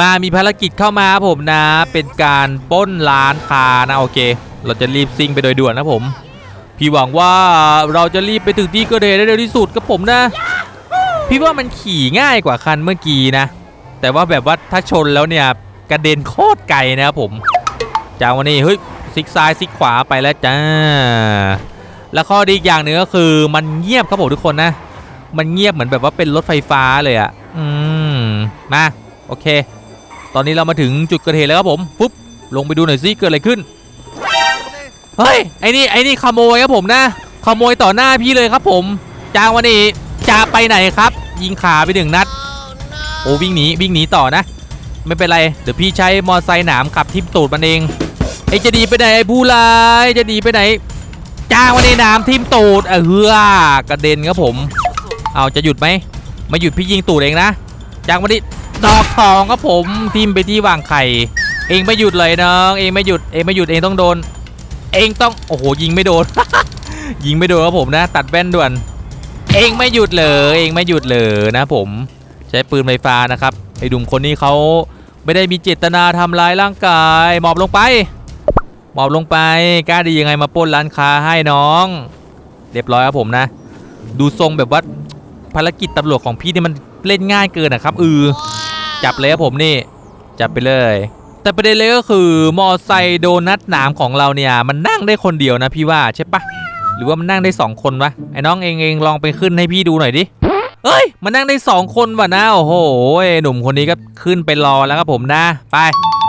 มามีภารกิจเข้ามาผมนะ เป็นการป้นร้านค้านะโอเค เราจะรีบซิ่งไปโดยด่วนนะผม พี่หวังว่าเราจะรีบไปถึงที่เกิดเหตุได้เร็วที่สุดกับผมนะ พี่ว่ามันขี่ง่ายกว่าคันเมื่อกี้นะ แต่ว่าแบบว่าถ้าชนแล้วเนี่ยกระเด็นโคตรไกลนะครับผมจากวันนี้เฮ้ยซิกซ้ายซิกขวาไปแล้วจ้า แล้วข้อดีอีกอย่างหนึ่งก็คือมันเงียบครับผมทุกคนนะ มันเงียบเหมือนแบบว่าเป็นรถไฟฟ้าเลยอะ่ะ อืม มา โอเค ตอนนี้เรามาถึงจุดเกิดเหตุแล้วครับผมปุ๊บลงไปดูหน่อยสิเกิดอะไรขึ้นเฮ้ยไอ้นี่ไอ้นี่ขโมยครับผมนะขโมยต่อหน้าพี่เลยครับผมจางวันนี้จะไปไหนครับ ยิงขาไปหนึ่งนัด โอ้วิ่งหนีวิ่งหนีต่อนะ ไม่เป็นไรเดี๋ยวพี่ใช้มอไซค์หนามขับทิมตูดมันเองไอ้จะดีไปไหนไอ้ผู้ร้ายจะดีไปไหนจ้างวันนี้น้ำทิ่มตูดเออเฮือกระเด็นครับผม เอาจะหยุดไหมไม่หยุดพี่ยิงตูดเองนะจ้างวันนี้ ดอกทองครับผมทิมไปที่วางไข่ เองไม่หยุดเลยน้องเองไม่หยุดเองไม่หยุดเองต้องโดน เองต้องโอ้โหยิงไม่โดน ยิงไม่โดนครับผมนะ ตัดแว่นด่วน เองไม่หยุดเลยเองไม่หยุดเลยนะผมใช้ปืนไฟฟ้านะครับไอ้ดุมคนนี้เขาไม่ได้มีเจตนาทำร้ายร่างกายหมอบลงไปหมอบลงไปกล้าดียังไงมาป้นร้านค้าให้น้อง เรียบร้อยครับผมนะ ดูทรงแบบว่าภารกิจตำรวจของพี่นี่มันเล่นง่ายเกินนะครับ อือ จับเลยครับผมนี่จับไปเลย แต่ประเด็นเลยก็คือมอไซค์โดนัทหนามของเราเนี่ย มันนั่งได้คนเดียวนะพี่ว่าใช่ปะหรือว่ามันนั่งได้สองคนวะไอ้น้องเองเองลองไปขึ้นให้พี่ดูหน่อยดิเอ้ยมันนั่งได้สองคนวะนะโอ้โหหนุ่มคนนี้ก็ขึ้นไปรอแล้วครับผมนะไป